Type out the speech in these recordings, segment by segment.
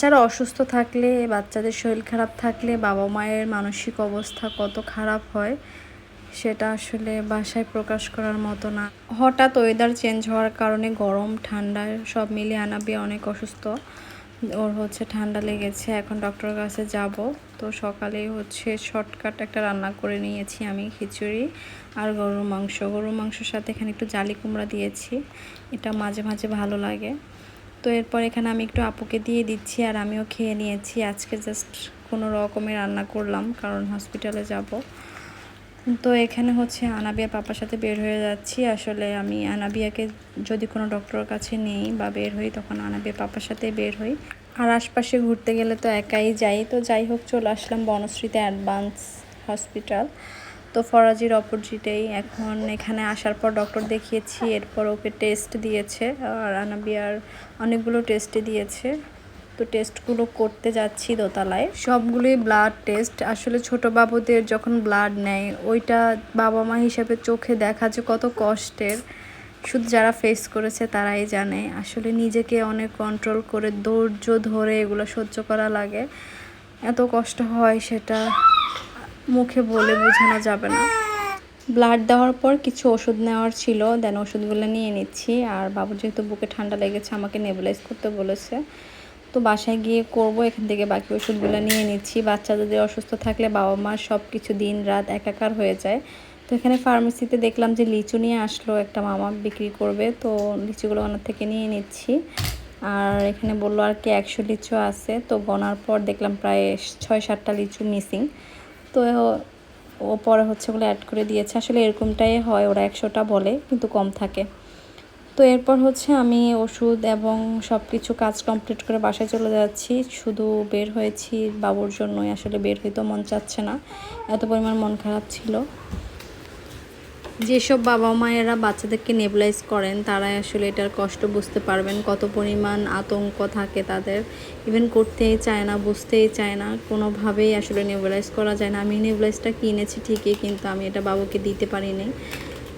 বাচ্চারা অসুস্থ থাকলে, বাচ্চাদের শরীর খারাপ থাকলে, বাবা মায়ের মানসিক অবস্থা কত খারাপ হয়, সেটা আসলে বাসায় প্রকাশ করার মতো না। হঠাৎ ওয়েদার চেঞ্জ হওয়ার কারণে গরম, ঠান্ডা, সব মিলিয়ে আনাবি অনেক অসুস্থ। ওর হচ্ছে ঠান্ডা লেগেছে, এখন ডক্টরের কাছে যাব। তো সকালে হচ্ছে শর্টকাট একটা রান্না করে নিয়েছি আমি, খিচুড়ি আর গরুর মাংস। গরুর মাংসের সাথে এখানে একটু জালি কুমড়া দিয়েছি, এটা মাঝে মাঝে ভালো লাগে। তো এরপর এখানে আমি একটু আপুকে দিয়ে দিচ্ছি আর আমিও খেয়ে নিয়েছি। আজকে জাস্ট কোনো রকমের রান্না করলাম, কারণ হসপিটালে যাব। তো এখানে হচ্ছে আনাবিয়া পাপার সাথে বের হয়ে যাচ্ছি। আসলে আমি আনাবিয়াকে যদি কোনো ডক্টরের কাছে নেই বা বের হই, তখন আনাবিয়া পাপার সাথে বের হই। আর আশপাশে ঘুরতে গেলে তো একাই যাই। তো যাই হোক, চলে আসলাম বনশ্রীতে অ্যাডভান্স হসপিটাল তো ফরাজির অপোজিটেই। এখন এখানে আসার পর ডক্টর দেখিয়েছি, এরপর ওকে টেস্ট দিয়েছে। আর আনাবিয়ার অনেকগুলো টেস্টে দিয়েছে। তো টেস্টগুলো করতে যাচ্ছি দোতলায়। সবগুলোই ব্লাড টেস্ট আসলে ছোট বাবুদের যখন ব্লাড নেয়, ওইটা বাবা মা হিসাবে চোখে দেখা যে কত কষ্টের। শুধু যারা ফেস করেছে তারাই জানে। আসলে নিজেকে অনেক কন্ট্রোল করে, ধৈর্য ধরে এগুলো সহ্য করা লাগে। এত কষ্ট হয় সেটা মুখে বলে বোঝানো যাবে না। ব্লাড দেওয়ার পর কিছু ওষুধ নেওয়ার ছিল, দেন ওষুধগুলো নিয়ে নিচ্ছি। আর বাবু যেহেতু বুকে ঠান্ডা লেগেছে, আমাকে নেবুলাইজ করতে বলেছে। তো বাসায় গিয়ে করব, এখান থেকে বাকি ওষুধগুলো নিয়ে নিচ্ছি। বাচ্চা যদি অসুস্থ থাকলে বাবা মা সব কিছু দিন রাত একাকার হয়ে যায়। তো এখানে ফার্মেসিতে দেখলাম যে লিচু নিয়ে আসলো, একটা মামা বিক্রি করবে। তো লিচুগুলো ওনার থেকে নিয়ে নিচ্ছি। আর এখানে বলল আর কি একশো লিচু আছে। তো গনার পর দেখলাম প্রায় ছয় সাতটা লিচু মিসিং। তো ও পরে হচ্ছে ওগুলো অ্যাড করে দিয়েছে। আসলে এরকমটাই হয়, ওরা একশোটা বলে, কিন্তু কম থাকে। তো এরপর হচ্ছে আমি ওষুধ এবং সব কিছু কাজ কমপ্লিট করে বাসায় চলে যাচ্ছি। শুধু বের হয়েছি, বাবুর জন্যই আসলে বের হইতেও মন চাচ্ছে না। এত পরিমাণ মন খারাপ ছিল। যেসব বাবা মায়েরা বাচ্চাদেরকে নেবলাইজ করেন, তারাই আসলে এটার কষ্ট বুঝতে পারবেন, কত পরিমাণ আতঙ্ক থাকে তাদের। ইভেন করতেই চায় না, বুঝতেই চায় না, কোনোভাবেই আসলে নেবলাইজ করা যায় না। আমি নেবলাইজটা কিনেছি ঠিকই, কিন্তু আমি এটা বাবুকে দিতে পারিনি।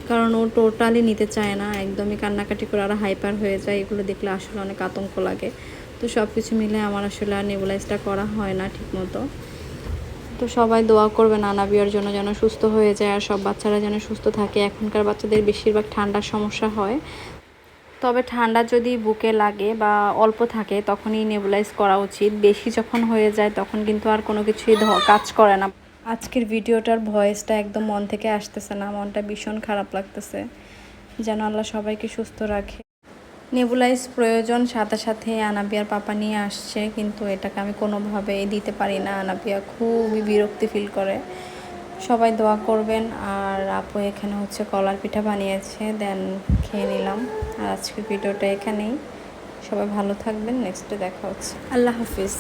কারণ ও টোটালি নিতে চায় না, একদমই কান্নাকাটি করে আরও হাইপার হয়ে যায়, এগুলো দেখলে আসলে অনেক আতঙ্ক লাগে। তো সব কিছু মিলে আমার আসলে আর নেবুলাইজটা করা হয় না ঠিকমতো। তো সবাই দোয়া করবে নানা বিয়ার জন্য যেন সুস্থ হয়ে যায় আর সব বাচ্চারা যেন সুস্থ থাকে। এখনকার বাচ্চাদের বেশিরভাগ ঠান্ডার সমস্যা হয়। তবে ঠান্ডা যদি বুকে লাগে বা অল্প থাকে, তখনই নেবুলাইজ করা উচিত। বেশি যখন হয়ে যায়, তখন কিন্তু আর কোনো কিছুই কাজ করে না। আজকের ভিডিওটার ভয়েসটা একদম মন থেকে আসতেছে না, মনটা ভীষণ খারাপ লাগতেছে। যেন আল্লাহ সবাইকে সুস্থ রাখে। নেবুলাইজ প্রয়োজন, সাথে সাথে আনাপিয়ার পাপা নিয়ে আসছে, কিন্তু এটাকে আমি কোনোভাবে দিতে পারি না। আনাপিয়া খুবই বিরক্তি ফিল করে। সবাই দোয়া করবেন, আর আপু এখানে হচ্ছে কলার পিঠা বানিয়েছে, দেন খেয়ে নিলাম। আর আজকের ভিডিওটা এখানেই। সবাই ভালো থাকবেন নেক্সটে দেখা হচ্ছে। আল্লাহ হাফিজ।